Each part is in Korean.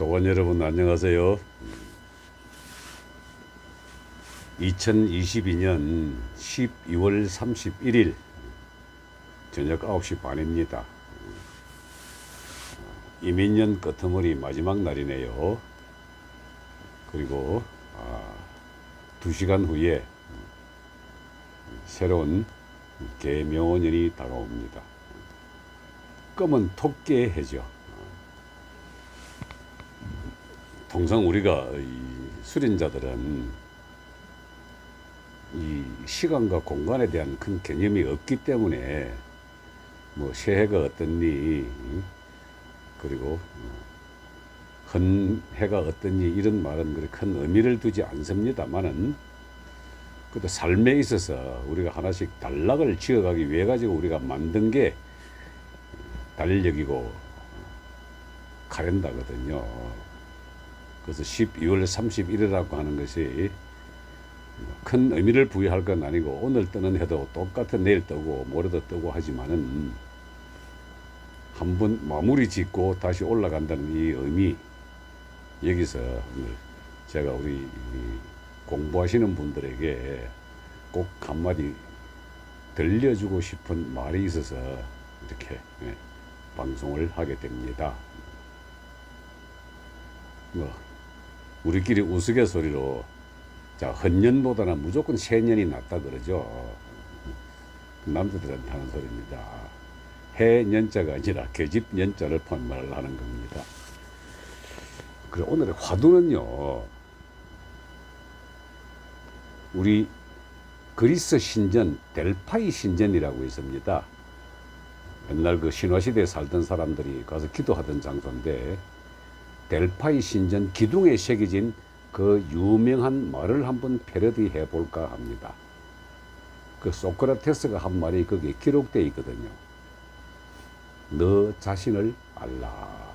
도관 여러분 안녕하세요. 2022년 12월 31일 저녁 9시 반입니다. 이민년 끄트머리 마지막 날이네요. 그리고 아, 2시간 후에 새로운 개명원년이 다가옵니다. 검은 토끼의 해죠. 통상 우리가 이 수련자들은 이 시간과 공간에 대한 큰 개념이 없기 때문에 뭐 새해가 어떻니 그리고 어, 헌해가 어떻니 이런 말은 그렇게 큰 의미를 두지 않습니다만은 그래도 삶에 있어서 우리가 하나씩 단락을 지어가기 위해 가지고 우리가 만든 게 달력이고 카렌다거든요. 그래서 12월 31일이라고 하는 것이 큰 의미를 부여할 건 아니고 오늘 뜨는 해도 똑같은 내일 뜨고 모레도 뜨고 하지만은 한 번 마무리 짓고 다시 올라간다는 이 의미 여기서 제가 우리 이 공부하시는 분들에게 꼭 한마디 들려주고 싶은 말이 있어서 이렇게 예, 방송을 하게 됩니다. 뭐 우리끼리 우스갯소리로 자 헌년보다는 무조건 새년이 낫다 그러죠. 남자들한테 하는 소리입니다. 해년자가 아니라 계집년자를 포함을 하는 겁니다. 그래 오늘의 화두는요. 우리 그리스 신전 델파이 신전이라고 있습니다. 옛날 그 신화시대에 살던 사람들이 가서 기도하던 장소인데 델파이 신전 기둥에 새겨진 그 유명한 말을 한번 패러디 해 볼까 합니다. 그 소크라테스가 한 말이 거기에 기록되어 있거든요. 너 자신을 알라.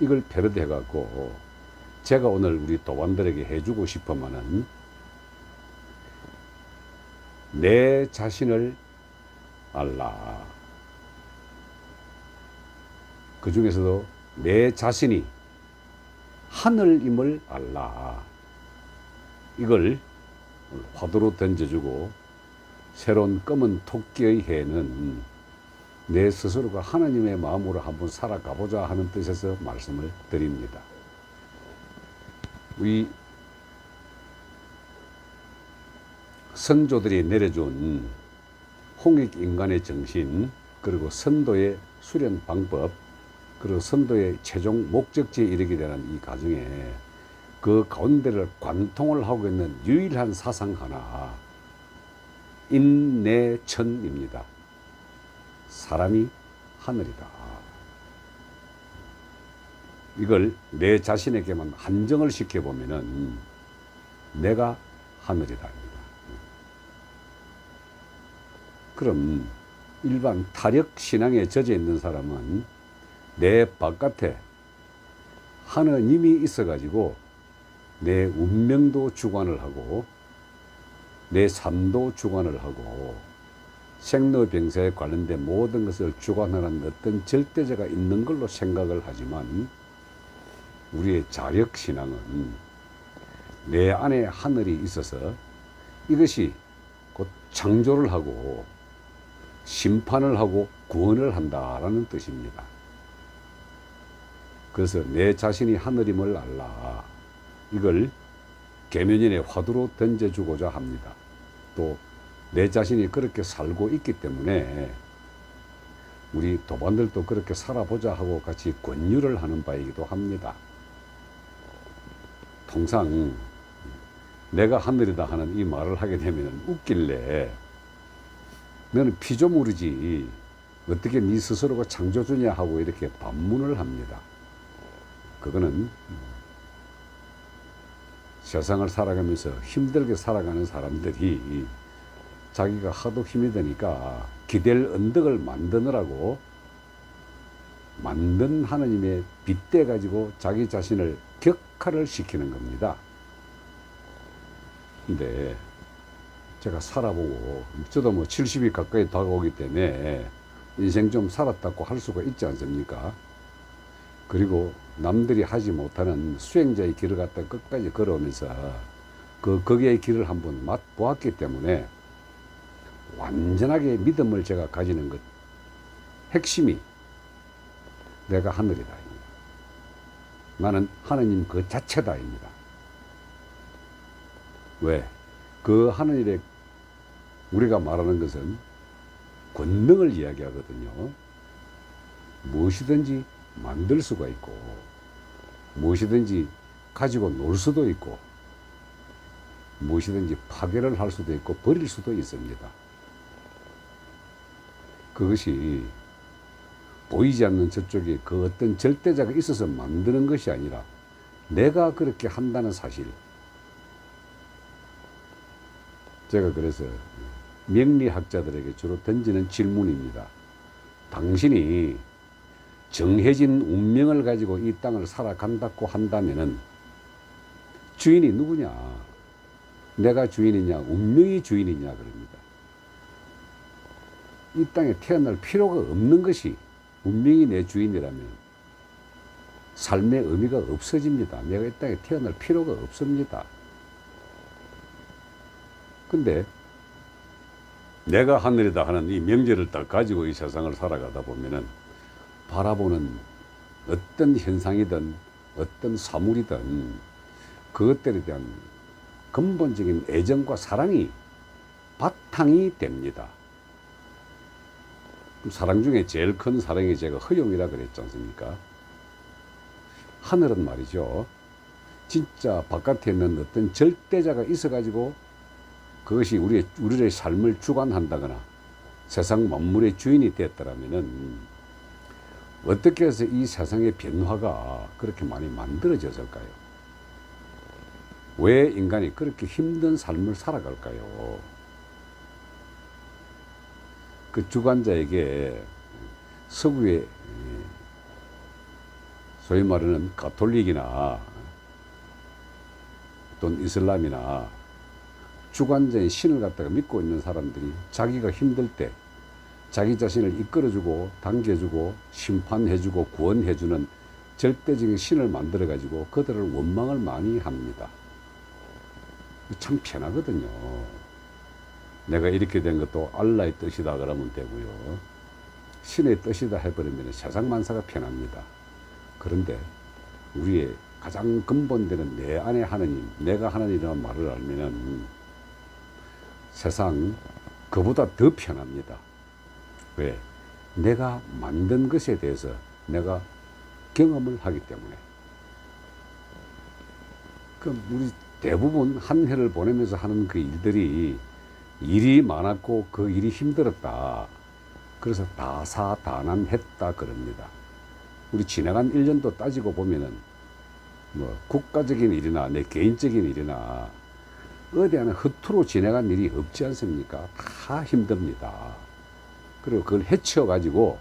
이걸 패러디 해 갖고 제가 오늘 우리 도반들에게 해주고 싶으면은 내 자신을 알라. 그 중에서도 내 자신이 하늘임을 알라. 이걸 화두로 던져주고 새로운 검은 토끼의 해는 내 스스로가 하나님의 마음으로 한번 살아가보자 하는 뜻에서 말씀을 드립니다. 우리 선조들이 내려준 홍익 인간의 정신 그리고 선도의 수련 방법 그리고 선도의 최종 목적지에 이르게 되는 이 과정에 그 가운데를 관통을 하고 있는 유일한 사상 하나 인내천입니다. 사람이 하늘이다. 이걸 내 자신에게만 한정을 시켜보면은 내가 하늘이다. 그럼 일반 타력 신앙에 젖어 있는 사람은 내 바깥에 하느님이 있어가지고 내 운명도 주관을 하고 내 삶도 주관을 하고 생로병사에 관련된 모든 것을 주관하는 어떤 절대자가 있는 걸로 생각을 하지만 우리의 자력 신앙은 내 안에 하늘이 있어서 이것이 곧 창조를 하고 심판을 하고 구원을 한다라는 뜻입니다. 그래서 내 자신이 하늘임을 알라. 이걸 계면인의 화두로 던져주고자 합니다. 또 내 자신이 그렇게 살고 있기 때문에 우리 도반들도 그렇게 살아보자 하고 같이 권유를 하는 바이기도 합니다. 통상 내가 하늘이다 하는 이 말을 하게 되면 웃길래 너는 피조물이지 어떻게 네 스스로가 창조주냐 하고 이렇게 반문을 합니다. 그거는 세상을 살아가면서 힘들게 살아가는 사람들이 자기가 하도 힘이 드니까 기댈 언덕을 만드느라고 만든 하나님의 빗대 가지고 자기 자신을 격화를 시키는 겁니다. 근데 제가 살아보고 저도 뭐 70이 가까이 다가오기 때문에 인생 좀 살았다고 할 수가 있지 않습니까? 그리고 남들이 하지 못하는 수행자의 길을 갖다 끝까지 걸어오면서 그 거기의 길을 한번 맛보았기 때문에 완전하게 믿음을 제가 가지는 것 핵심이 내가 하늘이다입니다. 나는 하느님 그 자체다입니다. 왜? 그 하늘에 우리가 말하는 것은 권능을 이야기하거든요. 무엇이든지 만들 수가 있고, 무엇이든지 가지고 놀 수도 있고, 무엇이든지 파괴를 할 수도 있고, 버릴 수도 있습니다. 그것이 보이지 않는 저쪽에 그 어떤 절대자가 있어서 만드는 것이 아니라 내가 그렇게 한다는 사실. 제가 그래서 명리학자들에게 주로 던지는 질문입니다. 당신이 정해진 운명을 가지고 이 땅을 살아간다고 한다면은 주인이 누구냐? 내가 주인이냐? 운명이 주인이냐? 그럽니다. 이 땅에 태어날 필요가 없는 것이 운명이 내 주인이라면 삶의 의미가 없어집니다. 내가 이 땅에 태어날 필요가 없습니다. 근데 내가 하늘이다 하는 이 명제를 딱 가지고 이 세상을 살아가다 보면은 바라보는 어떤 현상이든 어떤 사물이든 그것들에 대한 근본적인 애정과 사랑이 바탕이 됩니다. 사랑 중에 제일 큰 사랑이 제가 허용이라 그랬지 않습니까? 하늘은 말이죠. 진짜 바깥에 있는 어떤 절대자가 있어가지고 그것이 우리의, 우리의 삶을 주관한다거나 세상 만물의 주인이 됐더라면은 어떻게 해서 이 세상의 변화가 그렇게 많이 만들어졌을까요? 왜 인간이 그렇게 힘든 삶을 살아갈까요? 그 주관자에게 서구의 소위 말하는 가톨릭이나 또는 이슬람이나 주관자의 신을 갖다가 믿고 있는 사람들이 자기가 힘들 때 자기 자신을 이끌어주고 당겨주고 심판해주고 구원해주는 절대적인 신을 만들어 가지고 그들을 원망을 많이 합니다. 참 편하거든요. 내가 이렇게 된 것도 알라의 뜻이다 그러면 되고요. 신의 뜻이다 해버리면 세상 만사가 편합니다. 그런데 우리의 가장 근본되는 내 안에 하느님, 내가 하나님이라는 말을 알면은 세상 그보다 더 편합니다. 왜? 내가 만든 것에 대해서 내가 경험을 하기 때문에. 그 우리 대부분 한 해를 보내면서 하는 그 일들이 일이 많았고 그 일이 힘들었다. 그래서 다사다난했다 그럽니다. 우리 지나간 1년도 따지고 보면은 뭐 국가적인 일이나 내 개인적인 일이나 어디 하나 허투루 지나간 일이 없지 않습니까? 다 힘듭니다. 그리고 그걸 헤쳐가지고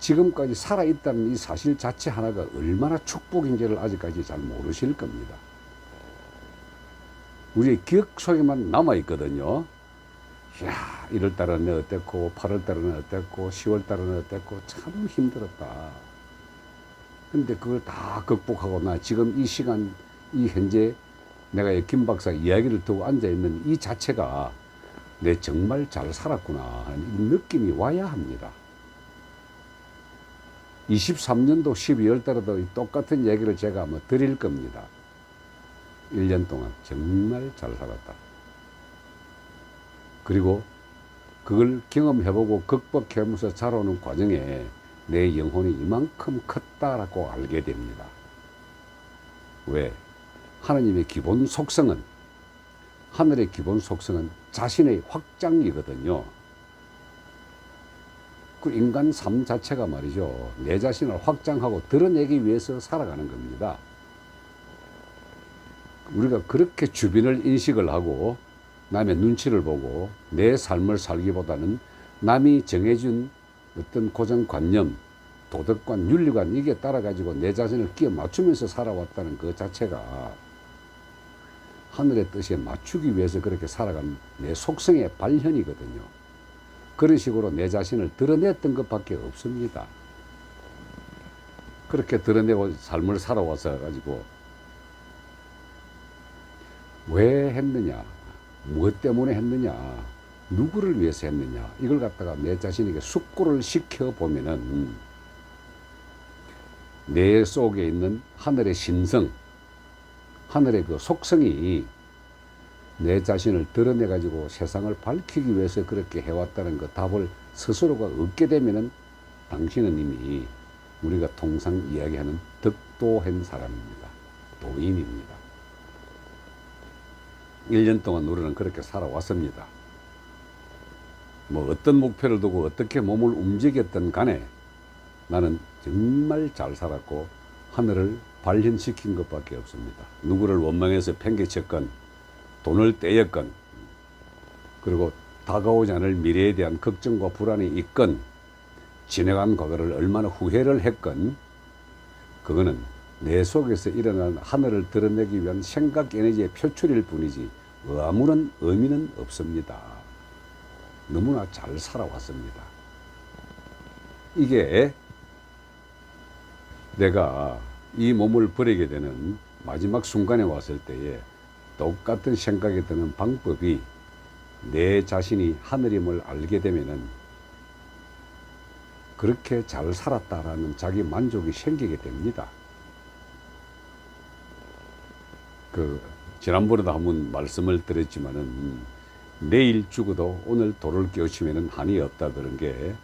지금까지 살아있다는 이 사실 자체 하나가 얼마나 축복인지를 아직까지 잘 모르실 겁니다. 우리의 기억 속에만 남아있거든요. 이야, 1월 달은 어땠고, 8월 달은 어땠고, 10월 달은 어땠고, 참 힘들었다. 근데 그걸 다 극복하고 나 지금 이 시간, 이 현재 내가 김 박사 이야기를 듣고 앉아있는 이 자체가 내 정말 잘 살았구나 하는 이 느낌이 와야 합니다. 23년도 12월 달에도 똑같은 얘기를 제가 뭐 드릴 겁니다. 1년 동안 정말 잘 살았다. 그리고 그걸 경험해보고 극복해오면서 자라오는 과정에 내 영혼이 이만큼 컸다라고 알게 됩니다. 왜? 하나님의 기본 속성은, 하늘의 기본 속성은 자신의 확장이거든요. 그 인간 삶 자체가 말이죠. 내 자신을 확장하고 드러내기 위해서 살아가는 겁니다. 우리가 그렇게 주변을 인식을 하고 남의 눈치를 보고 내 삶을 살기보다는 남이 정해준 어떤 고정관념, 도덕관, 윤리관 이게 따라가지고 내 자신을 끼워 맞추면서 살아왔다는 그 자체가 하늘의 뜻에 맞추기 위해서 그렇게 살아간 내 속성의 발현이거든요. 그런 식으로 내 자신을 드러냈던 것밖에 없습니다. 그렇게 드러내고 삶을 살아와서 가지고 왜 했느냐, 무엇 때문에 했느냐, 누구를 위해서 했느냐 이걸 갖다가 내 자신에게 숙고를 시켜 보면은 내 속에 있는 하늘의 신성, 하늘의 그 속성이 내 자신을 드러내 가지고 세상을 밝히기 위해서 그렇게 해왔다는 그 답을 스스로가 얻게 되면은 당신은 이미 우리가 통상 이야기하는 덕도한 사람입니다. 도인입니다. 1년 동안 우리는 그렇게 살아왔습니다. 뭐 어떤 목표를 두고 어떻게 몸을 움직였던 간에 나는 정말 잘 살았고 하늘을 발현시킨 것밖에 없습니다. 누구를 원망해서 팽개쳤건 돈을 떼였건 그리고 다가오지 않을 미래에 대한 걱정과 불안이 있건 지나간 과거를 얼마나 후회를 했건 그거는 내 속에서 일어난 하늘을 드러내기 위한 생각 에너지의 표출일 뿐이지 아무런 의미는 없습니다. 너무나 잘 살아왔습니다. 이게 내가 이 몸을 버리게 되는 마지막 순간에 왔을 때에 똑같은 생각이 드는 방법이 내 자신이 하늘임을 알게 되면은 그렇게 잘 살았다라는 자기 만족이 생기게 됩니다. 그 지난번에도 한번 말씀을 드렸지만은 내일 죽어도 오늘 돌을 깨우치면은 한이 없다 그런 게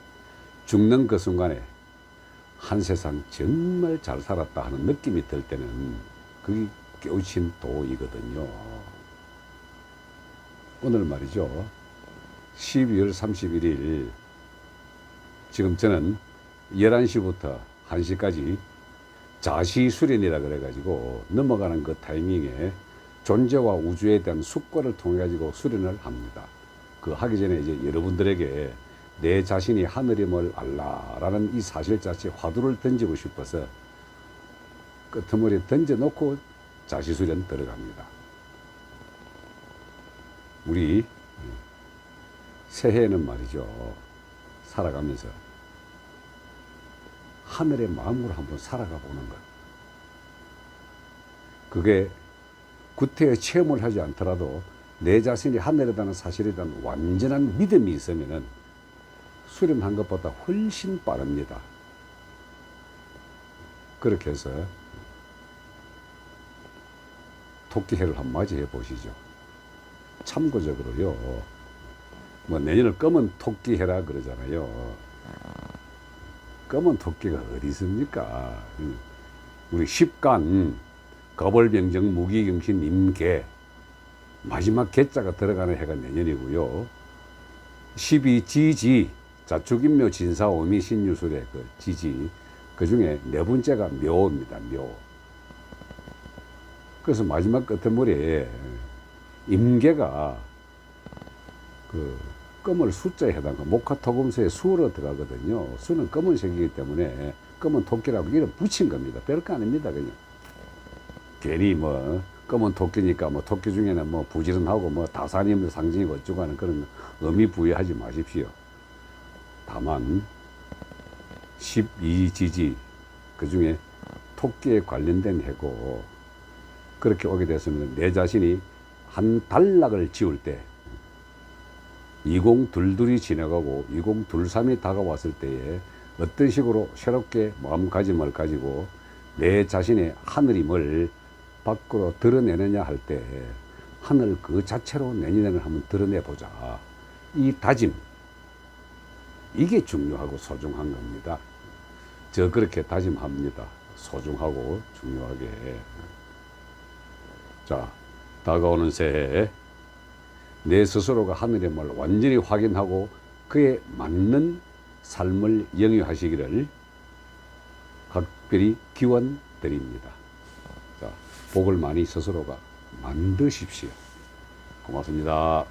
죽는 그 순간에 한 세상 정말 잘 살았다 하는 느낌이 들 때는 그게 깨우친 도이거든요. 오늘 말이죠. 12월 31일 지금 저는 11시부터 1시까지 자시 수련이라 그래가지고 넘어가는 그 타이밍에 존재와 우주에 대한 숙고를 통해 가지고 수련을 합니다. 그 하기 전에 이제 여러분들에게 내 자신이 하늘임을 알라라는 이 사실 자체 화두를 던지고 싶어서 끄트머리 던져놓고 자시수련 들어갑니다. 우리 새해에는 말이죠. 살아가면서 하늘의 마음으로 한번 살아가 보는 것. 그게 구태의 체험을 하지 않더라도 내 자신이 하늘에 대한 사실에 대한 완전한 믿음이 있으면은 수련한 것보다 훨씬 빠릅니다. 그렇게 해서 토끼해를 한번 맞이해 보시죠. 참고적으로요, 뭐 내년을 검은 토끼해라 그러잖아요. 검은 토끼가 어디 있습니까? 우리 십간, 거벌병정, 무기경신, 임계, 마지막 개자가 들어가는 해가 내년이고요. 12지지, 자축인묘, 진사 오미, 신유술의 그 지지, 그 중에 네 번째가 묘입니다, 묘. 그래서 마지막 끝머리에 임계가 그 검을 숫자에 해당하고 목화토금수의 수로 들어가거든요. 수는 검은색이기 때문에 검은 토끼라고 이름 붙인 겁니다. 별거 아닙니다, 그냥. 괜히 뭐 검은 토끼니까 뭐 토끼 중에는 뭐 부지런하고 뭐 다산임의 상징이고 어쩌고 하는 그런 의미 부여하지 마십시오. 다만 12지지 그 중에 토끼에 관련된 해고 그렇게 오게 됐으면 내 자신이 한 단락을 지울 때 2022이 지나가고 2023이 다가왔을 때에 어떤 식으로 새롭게 마음가짐을 가지고 내 자신의 하늘임을 밖으로 드러내느냐 할 때 하늘 그 자체로 내년에는 한번 드러내보자. 이 다짐. 이게 중요하고 소중한 겁니다. 저 그렇게 다짐합니다. 소중하고 중요하게. 자, 다가오는 새해 내 스스로가 하늘의 뭘 완전히 확인하고 그에 맞는 삶을 영위하시기를 각별히 기원 드립니다. 자, 복을 많이 스스로가 만드십시오. 고맙습니다.